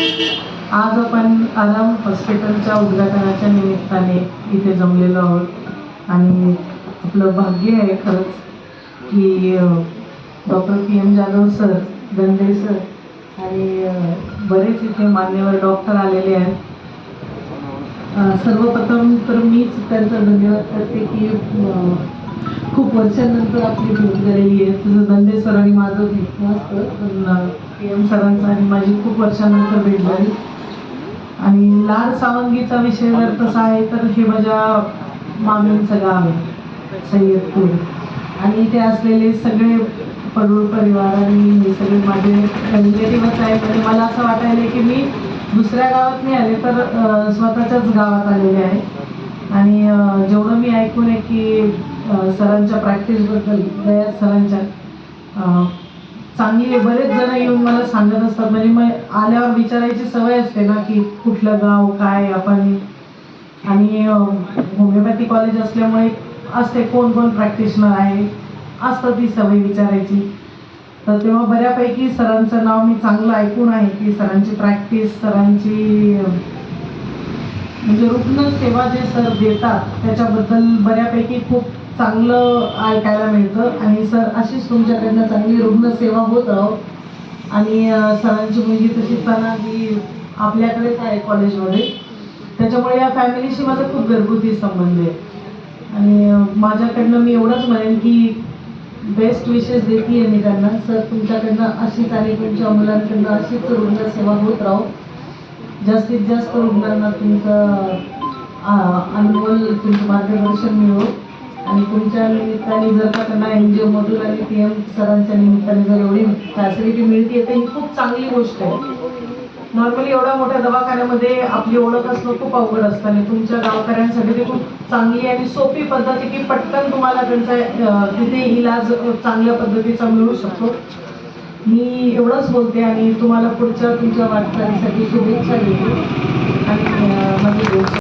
आज आपण आराम हॉस्पिटलच्या उद्घाटनाच्या निमित्ताने इथे जमलेलो आहोत. आणि आपलं भाग्य आहे खरंच की doctor P M Jadhav sir Dande sir आणि बरेच इथे मान्यवर डॉक्टर आलेले आहेत. सर्वप्रथम तर मीच त्यांचा धन्यवाद करते की खूप वर्षांनंतर आपली भेट झालेली आहे. तुझं धंदे सर आणि माझं भेटणं असतं. पण पी एम सरांचं आणि माझी खूप वर्षानंतर भेट झाली. आणि लाड सावंगीचा विषय जर तसा आहे तर हे माझ्या मामींचं गाव आहे. सय्यदपूर आणि इथे असलेले सगळे पडूळ परिवार आणि सगळे माझे रिलेटिव्हच आहेत. म्हणजे मला असं वाटायला की मी दुसऱ्या गावात नाही आले तर स्वतःच्याच गावात आलेले आहे. आणि जेवढं मी ऐकून आहे की सरांच्या प्रॅक्टिसबद्दल दया सरांच्या चांगले चांगली बरेच जण येऊन मला सांगत असतात. म्हणजे मग आल्यावर विचारायची सवय असते ना की कुठलं गाव काय आपण? आणि होमिओपॅथी कॉलेज असल्यामुळे असते कोण कोण प्रॅक्टिशनर आहे? असतं ती सवय विचारायची. तर तेव्हा बऱ्यापैकी सरांचं नाव मी चांगलं ऐकून आहे की सरांची प्रॅक्टिस सरांची म्हणजे रुग्ण सेवा जे सर देतात त्याच्याबद्दल बऱ्यापैकी खूप चांगलं ऐकायला मिळतं. आणि सर अशीच तुमच्याकडनं चांगली रुग्ण सेवा होत राहो. आणि सरांची मुलगी तशी सणा ही आपल्याकडेच आहे कॉलेजमध्ये. त्याच्यामुळे या फॅमिलीशी माझा खूप घरगुती संबंध आहे. आणि माझ्याकडनं मी एवढंच म्हणेन की बेस्ट विशेष देते आहे मी त्यांना. सर तुमच्याकडनं अशीच आणि तुमच्या मुलांकडनं अशीच रुग्ण सेवा होत राहो. जास्तीत जास्त रुग्णांना तुमचं आ, अनमोल तुमचं मार्गदर्शन मिळो. आणि तुमच्या निमित्ताने जर का त्यांना एन जी ओमधून आणि पी एम सरांच्या निमित्ताने जर एवढी फॅसिलिटी मिळते तर ही खूप चांगली गोष्ट आहे. नॉर्मली एवढ्या मोठ्या दवाखान्यामध्ये आपली ओळख असणं खूप अवघड असतं आणि तुमच्या गावकऱ्यांसाठी ते खूप चांगली आणि सोपी पद्धती की पटकन तुम्हाला त्यांचा तिथे इलाज चांगल्या पद्धतीचा मिळू शकतो. मी एवढंच बोलते आणि तुम्हाला पुढच्या तुमच्या वाटचालीसाठी शुभेच्छा देते. आणि